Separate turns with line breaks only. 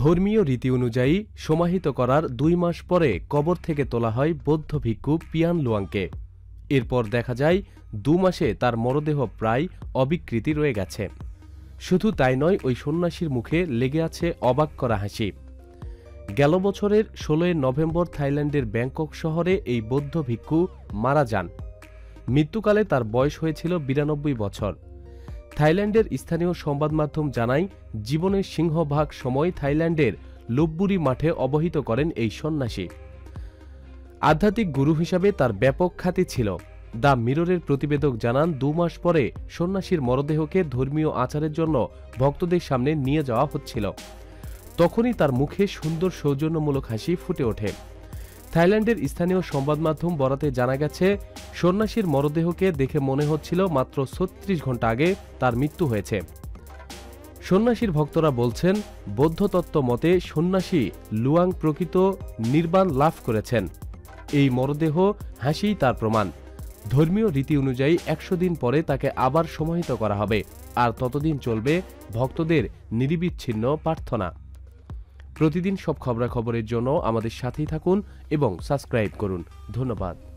ধর্মীয় রীতি অনুযায়ী সমাহিত করার দুই মাস পরে কবর থেকে তোলা হয় বৌদ্ধ ভিক্ষু পিয়ান লুয়াংকে। এরপর দেখা যায়, দু মাসে তার মরদেহ প্রায় অবিকৃতি রয়ে গেছে। শুধু তাই নয়, ওই সন্ন্যাসীর মুখে লেগে আছে অবাক করা হাসি। গেল বছরের ষোলোই নভেম্বর থাইল্যান্ডের ব্যাংকক শহরে এই বৌদ্ধ ভিক্ষু মারা যান। মৃত্যুকালে তার বয়স হয়েছিল বিরানব্বই বছর। থাইল্যান্ডের স্থানীয় সংবাদ মাধ্যম জানায়, জীবনের সিংহভাগ সময় থাইল্যান্ডের লুব্বুরি মাঠে অবহিত করেন এই সন্ন্যাসী। আধ্যাত্মিক গুরু হিসাবে তার ব্যাপক খ্যাতি ছিল। দ্য মিররের প্রতিবেদক জানান, দু মাস পরে সন্ন্যাসীর মরদেহকে ধর্মীয় আচারের জন্য ভক্তদের সামনে নিয়ে যাওয়া হচ্ছিল। তখনই তার মুখে সুন্দর সৌজন্যমূলক হাসি ফুটে ওঠে। থাইল্যান্ডের স্থানীয় সংবাদ মাধ্যম বরাতে জানা গেছে, সন্ন্যাসীর মরদেহকে দেখে মনে হচ্ছিল মাত্র ছত্রিশ ঘণ্টা আগে তার মৃত্যু হয়েছে। সন্ন্যাসীর ভক্তরা বলছেন, বৌদ্ধ তত্ত্ব মতে সন্ন্যাসী লুয়াং প্রকৃত নির্বাণ লাভ করেছেন। এই মরদেহ হাসিই তার প্রমাণ। ধর্মীয় রীতি অনুযায়ী একশো দিন পরে তাকে আবার সমাহিত করা হবে, আর ততদিন চলবে ভক্তদের নিরিবিচ্ছিন্ন প্রার্থনা। প্রতিদিন সব খবরাখবরের জন্য আমাদের সাথেই থাকুন এবং সাবস্ক্রাইব করুন। ধন্যবাদ।